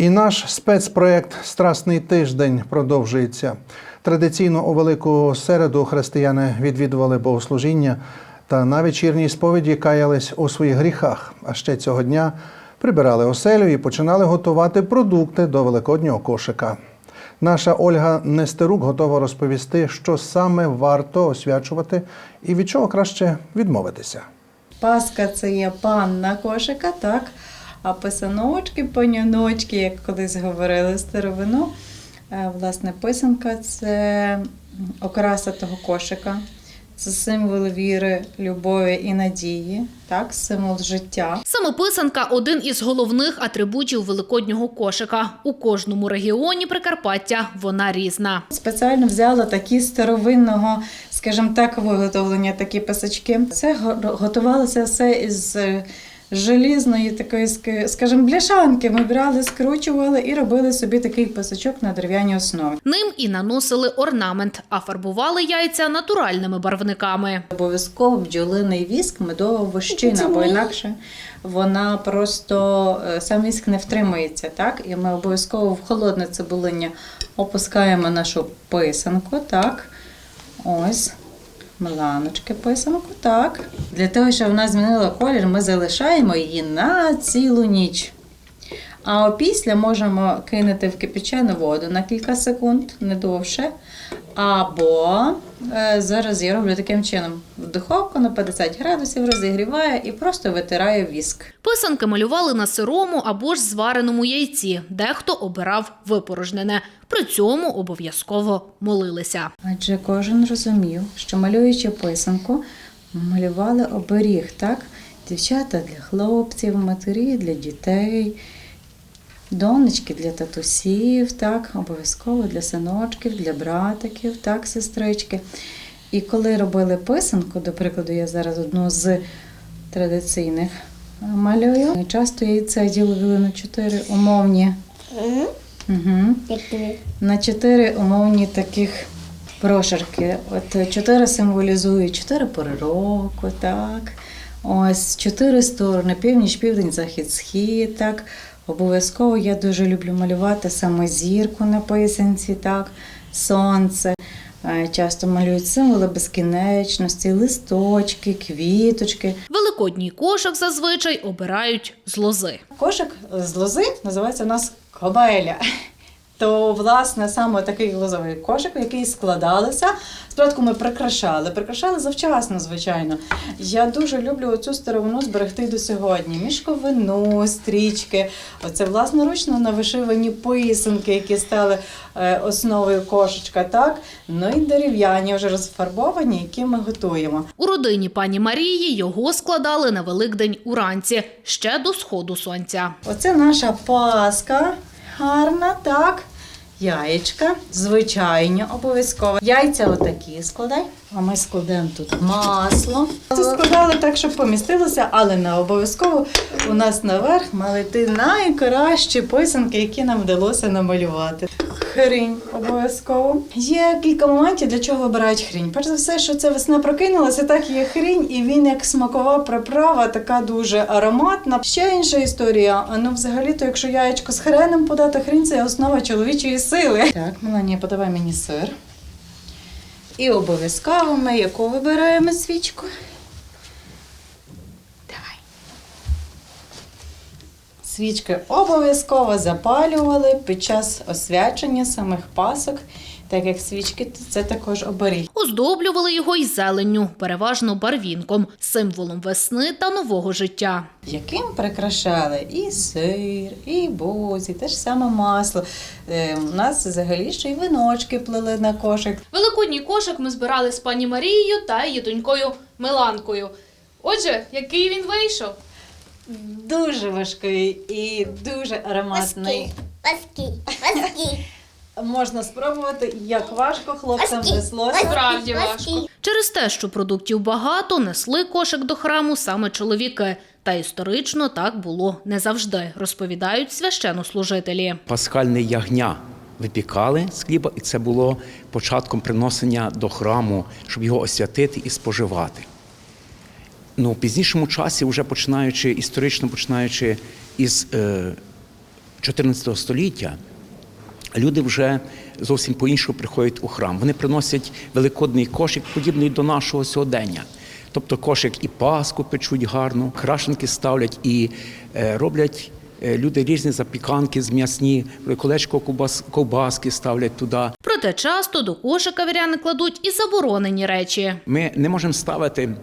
І наш спецпроект Страсний тиждень продовжується. Традиційно у велику середу християни відвідували богослужіння та на вечірній сповіді каялись у своїх гріхах. А ще цього дня прибирали оселю і починали готувати продукти до великоднього кошика. Наша Ольга Нестерук готова розповісти, що саме варто освячувати і від чого краще відмовитися. Паска це є панна кошика, так? А писаночки, паняночки, як колись говорили старовину. Е, Власне, писанка це окраса того кошика. Це символ віри, любові і надії, так, символ життя. Саме писанка один із головних атрибутів великоднього кошика. У кожному регіоні Прикарпаття вона різна. Спеціально взяла такі старовинного, скажімо так, виготовлення, такі писачки. Це го- готувалося все із желізної такої, ска- скажімо, бляшанки. Ми брали, скручували і робили собі такий писачок на дерев'яній основі. Ним і наносили орнамент, а фарбували яйця натуральними барвниками. Обов'язково бджолиний віск, медова вощина, бо інакше вона просто е, сам віск не втримується. Так? І ми обов'язково в холодне цибулиння опускаємо нашу писанку. Так? Ось. Миланочки писанку, так. Для того, щоб вона змінила колір, ми залишаємо її на цілу ніч. А опісля можемо кинути в кипячену воду на кілька секунд, не довше. Або е, зараз я роблю таким чином: в духовку на 50 градусів розігріваю і просто витираю віск. Писанки малювали на сирому або ж звареному яйці. Дехто обирав випорожнене. При цьому обов'язково молилися. Адже кожен розумів, що малюючи писанку, малювали оберіг, так? Дівчата для хлопців, матері для дітей, донечки для татусів, так, обов'язково для синочків, для братиків, так, сестрички. І коли робили писанку, до прикладу, я зараз одну з традиційних е, малюю. Часто яйця ділили на чотири умовні. Угу на чотири умовні таких прошарки. От чотири символізують чотири пори року, так. Ось чотири сторони: північ, південь, захід, схід. Так. Обов'язково я дуже люблю малювати саме зірку на писанці, так, сонце. Е, Часто малюють символи безкінечності, листочки, квіточки. Великодній кошик зазвичай обирають з лози. Кошик з лози називається у нас кобеля. То, власне, саме такий лозовий кошик, який складалися. Спочатку ми прикрашали, прикрашали завчасно, звичайно. Я дуже люблю цю старовину зберегти до сьогодні. Мішковину, стрічки. Оце власноручно навишивані писанки, які стали е, основою кошечка, так? Ну і дерев'яні, вже розфарбовані, які ми готуємо. У родині пані Марії його складали на Великдень уранці, ще до сходу сонця. Оце наша паска гарна, так. Яєчка, звичайні, обов'язково. Яйця отакі складай. А ми складемо тут масло. Це складали так, щоб помістилося, але не обов'язково у нас наверх мали йти найкращі писанки, які нам вдалося намалювати. Хрінь обов'язково. Є кілька моментів, для чого вибирають хрінь. Перш за все, що це весна прокинулася, так є хрінь, і він як смакова приправа, така дуже ароматна. Ще інша історія. А, Ну, взагалі-то, якщо яєчко з хреном подати, хрінь це основа чоловічої сили. Так, Меланія, подавай мені сир. І обов'язково ми яку вибираємо свічку. Давай. Свічки обов'язково запалювали під час освячення самих пасок, так як свічки це також оберіг. Оздоблювали його й зеленню, переважно барвінком, символом весни та нового життя. яким прикрашали і сир, і бузі, те ж саме масло. Е, у нас взагалі ще й виночки плели на кошик. Великодній кошик ми збирали з пані Марією та її донькою Миланкою. Отже, який він вийшов? Дуже важкий і дуже ароматний. Паски, паски, Можна спробувати, як важко хлопцям неслося. Справді важко. Через те, що продуктів багато, несли кошик до храму саме чоловіки. Та історично так було не завжди, розповідають священнослужителі. пасхальне ягня випікали з хліба, і це було початком приносення до храму, щоб його освятити і споживати. Ну, в пізнішому часі, вже починаючи історично починаючи із е, 14 століття люди вже зовсім по-іншому приходять у храм. Вони приносять великодний кошик, подібний до нашого сьогодення. Тобто кошик і паску печуть гарно, крашенки ставлять і е, роблять е, люди різні запіканки з м'ясні, колечко ковбас- ковбаски ставлять туди. Проте часто до кошика віряни кладуть і заборонені речі. Ми не можемо ставити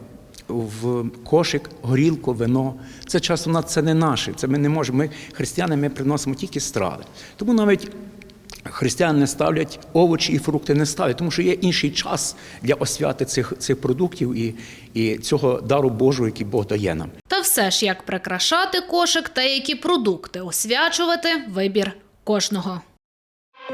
в кошик горілку, вино. Це часто це не наше. Це ми не можемо. Ми християни ми приносимо тільки страви. Тому навіть християни не ставлять овочі і фрукти не ставлять, тому що є інший час для освяти цих, цих продуктів і, і цього дару Божого, який Бог дає нам. Та все ж як прикрашати кошик та які продукти освячувати вибір кожного.